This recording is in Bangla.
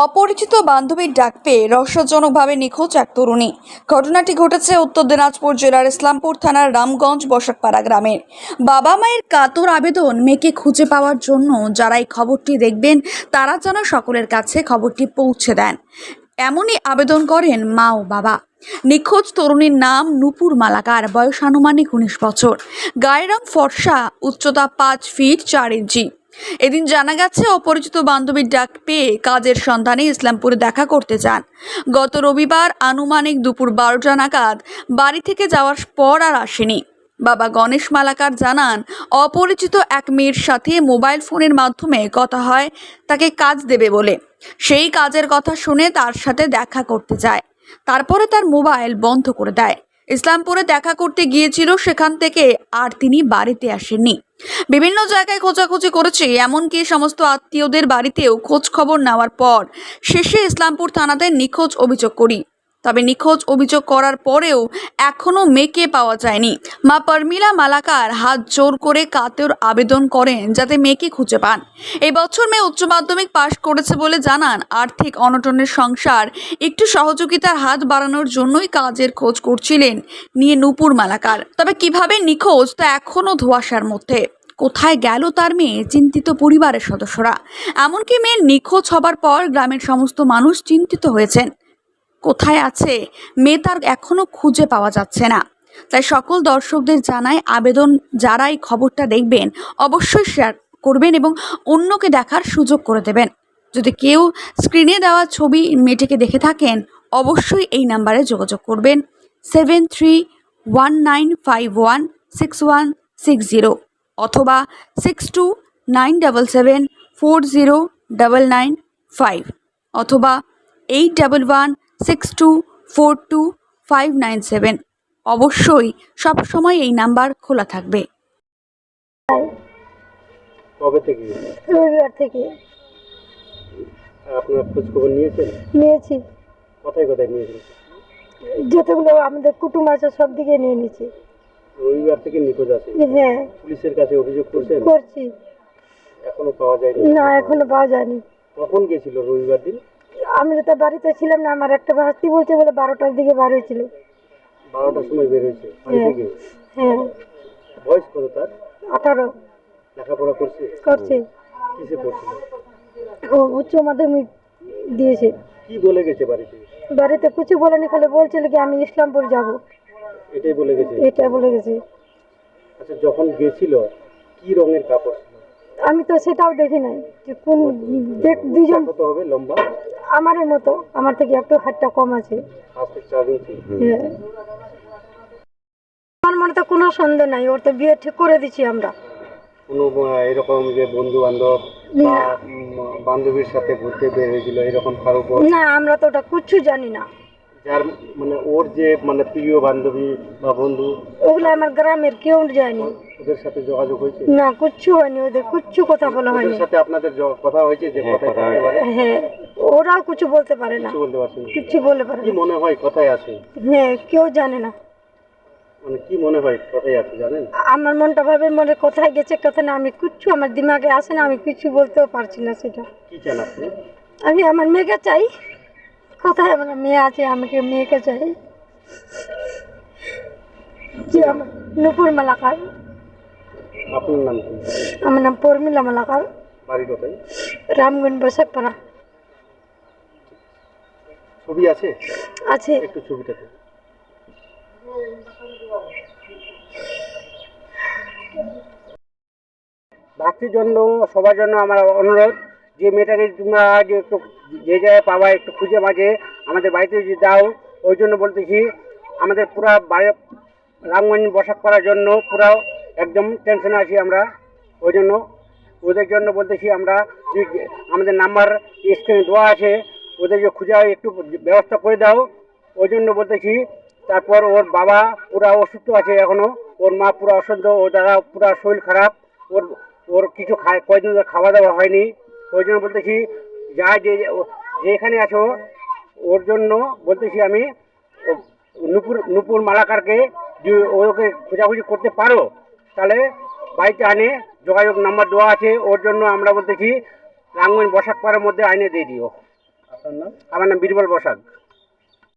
অপরিচিত বান্ধবীর ডাক পেয়ে রহস্যজনকভাবে নিখোঁজ এক তরুণী। ঘটনাটি ঘটেছে উত্তর দিনাজপুর জেলার ইসলামপুর থানার রামগঞ্জ বসাকপাড়া গ্রামের। বাবা মায়ের কাতর আবেদন মেয়েকে খুঁজে পাওয়ার জন্য যারা এই খবরটি দেখবেন, তারা যেন সকলের কাছে খবরটি পৌঁছে দেন। এমনই আবেদন করেন মা ও বাবা। নিখোঁজ তরুণীর নাম নূপুর মালাকার, বয়স আনুমানিক উনিশ বছর। গায়ের রং ফর্সা, উচ্চতা পাঁচ ফিট চার ইঞ্চি। এদিন জানা গেছে, অপরিচিত বান্ধবীর ডাক পেয়ে কাজের সন্ধানে ইসলামপুরে দেখা করতে যান। গত রবিবার আনুমানিক দুপুর বারোটা নাগাদ বাড়ি থেকে যাওয়ার পর আর আসেনি। বাবা গণেশ মালাকার জানান, অপরিচিত এক মেয়ের সাথে মোবাইল ফোনের মাধ্যমে কথা হয়, তাকে কাজ দেবে বলে। সেই কাজের কথা শুনে তার সাথে দেখা করতে যায়। তারপরে তার মোবাইল বন্ধ করে দেয়। ইসলামপুরে দেখা করতে গিয়েছিল, সেখান থেকে আর তিনি বাড়িতে আসেননি। বিভিন্ন জায়গায় খোঁজাখুঁজি করেছে, এমনকি সমস্ত আত্মীয়দের বাড়িতেও খোঁজ খবর নেওয়ার পর শেষে ইসলামপুর থানাতে নিখোঁজ অভিযোগ করি। তবে নিখোঁজ অভিযোগ করার পরেও এখনও মেয়েকে পাওয়া যায়নি। মা পর্মিলা মালাকার হাত জোর করে কাতের আবেদন করেন যাতে মেয়েকে খুঁজে পান। এই বছর মেয়ে উচ্চ মাধ্যমিক পাশ করেছে বলে জানান। আর্থিক অনটনের সংসার, একটু সহযোগিতার হাত বাড়ানোর জন্যই কাজের খোঁজ করছিলেন নিয়ে নূপুর মালাকার। তবে কীভাবে নিখোঁজ তা এখনও ধোঁয়াশার মধ্যে। কোথায় গেল তার মেয়ে? চিন্তিত পরিবারের সদস্যরা। এমনকি মেয়ের নিখোঁজ হবার পর গ্রামের সমস্ত মানুষ চিন্তিত হয়েছেন। কোথায় আছে? মেয়ে তার এখনও খুঁজে পাওয়া যাচ্ছে না। তাই সকল দর্শকদের জানায় আবেদন যারা এই খবরটা দেখবেন, অবশ্যই শেয়ার করবেন এবং অন্যকে দেখার সুযোগ করে দেবেন। যদি কেউ স্ক্রিনে দেওয়া ছবি মেয়েটিকে দেখে থাকেন, অবশ্যই এই নাম্বারে যোগাযোগ করবেন। Seven three one nine five one six one six zero অথবা six two nine double seven four zero double nine five অথবা eight double one six two four two five nine seven অবশ্যই সবসময় এই নাম্বার খোলা থাকবে। কবে থেকে? রবিবার থেকে। আপনার খোঁজ খবর নিয়েছেন? নিয়েছি। কোথায় কোথায় নিয়েছেন? যতগুলো আমাদের কুটুম আছে সব দিকে নিয়ে নিয়েছি। রবিবার থেকে নিখোঁজ আছে? হ্যাঁ। পুলিশের কাছে অভিযোগ করছেন? করছি। এখনও পাওয়া যায়নি? না এখনও পাওয়া যায়নি। কখন গেছিল রবিবার দিন? আমি তো বাড়িতে ছিলাম না আমার একটা ভাস্তি বলছে বলে বারোটার দিকে বার হয়েছিল। বারোটার সময় বের হয়েছে হ্যাঁ। হ্যাঁ। বয়স কত তার? আঠারো। লেখাপড়া করছে? করছে। কিসে পড়ছিল ও উচ্চ মাধ্যমিক দিয়েছে। কি বলে গেছে বাড়িতে? বাড়িতে কিছু বলেনি খালি বলছিল কি আমি ইসলামপুর যাব। এটাই বলে গেছে? এটা বলে গেছে। আচ্ছা যখন গেছিল কি রঙের কাপড় আমি তো সেটাও দেখি নাই যে কোন দেখ দুজন কত হবে লম্বা? আমারের মতো আমার থেকে একটু হাতটা কম আছে। হ্যাঁ। আমার মনে তো কোনো সন্দেহ নাই ওর তো বিয়ে ঠিক করে দিচ্ছি আমরা। কোনো এরকম যে বন্ধু বান্ধব বান্ধবীর সাথে ঘুরতে বের হয়েছিল এরকম কারও না আমরা তো ওটা কিচ্ছু জানি না। যার মানে ওর যে মানে প্রিয় বান্ধবী বা বন্ধু ওগুলো আমার গ্রামের কেউ যায়নি ওদের সাথে যোগাযোগ হয়েছে? না কিচ্ছু হয়নি ওদের কিচ্ছু কথা বলা হয়নি। ওদের সাথে আপনাদের য- কথা হয়েছে যে কোথায় থাকতে পারে? হ্যাঁ ওরাও কিছু বলতে পারে না। কিছু বলতে পারছেন না। কিচ্ছু বলতে পারে কি না। মনে হয় কোথায় আছে? হ্যাঁ কেউ জানে না। মানে কি মনে হয় কোথায় আছে জানেন? আমার মনটা ভাবে মনে কোথায় গেছে কোথায় না আমি কিচ্ছু আমার দিমাগে আসে না আমি কিছু বলতেও পারছি না সেটা। কি চান আপনি? আমি আমার মেয়েকে চাই। কোথায় আমার মেয়ে আছে আমাকে মেয়েকে চাই? যে আমার নুপুর মালাকার। আপনার নাম কি? আমার নাম পর্মিলা মালাকার। বাড়ি কোথায়? রামগঞ্জ বসাকপাড়া ছবি আছে? আছে। একটু ছবিটাতে ভাতৃর জন্য সবার জন্য আমার অনুরোধ যে মেয়েটাকে তোমরা যে একটু যে জায়গায় পাওয়া একটু খুঁজে মাঝে আমাদের বাড়িতে যদি দাও ওই জন্য বলতেছি, আমাদের পুরা বাড়ি রামগঞ্জ বসাক করার জন্য পুরা একদম টেনশনে আছি আমরা। ওই জন্য ওদের জন্য বলতেছি আমরা আমাদের নাম্বার স্ক্রিনে দেওয়া আছে, ওদের যে খুঁজে একটু ব্যবস্থা করে দাও। ওই জন্য বলতেছি, তারপর ওর বাবা পুরা অসুস্থ আছে এখনও ওর মা পুরো অসুস্থ, ওর দাদা পুরা শরীর খারাপ, ওর ওর কিছু খায় কয়দিন খাওয়া দাওয়া হয়নি। ওই জন্য বলতেছি যা যে যেখানে আছো ওর জন্য বলতেছি আমি নুপুর নুপুর মালাকারকে যদি ওকে খোঁজাখুঁজি করতে পারো তাহলে বাড়িতে আনে যোগাযোগ নাম্বার দেওয়া আছে ওর জন্য আমরা বলতেছি রাঙ্গন বসাক পাড়ার মধ্যে আইনে দিয়ে দিও। আমার নাম বীরবল বসাক।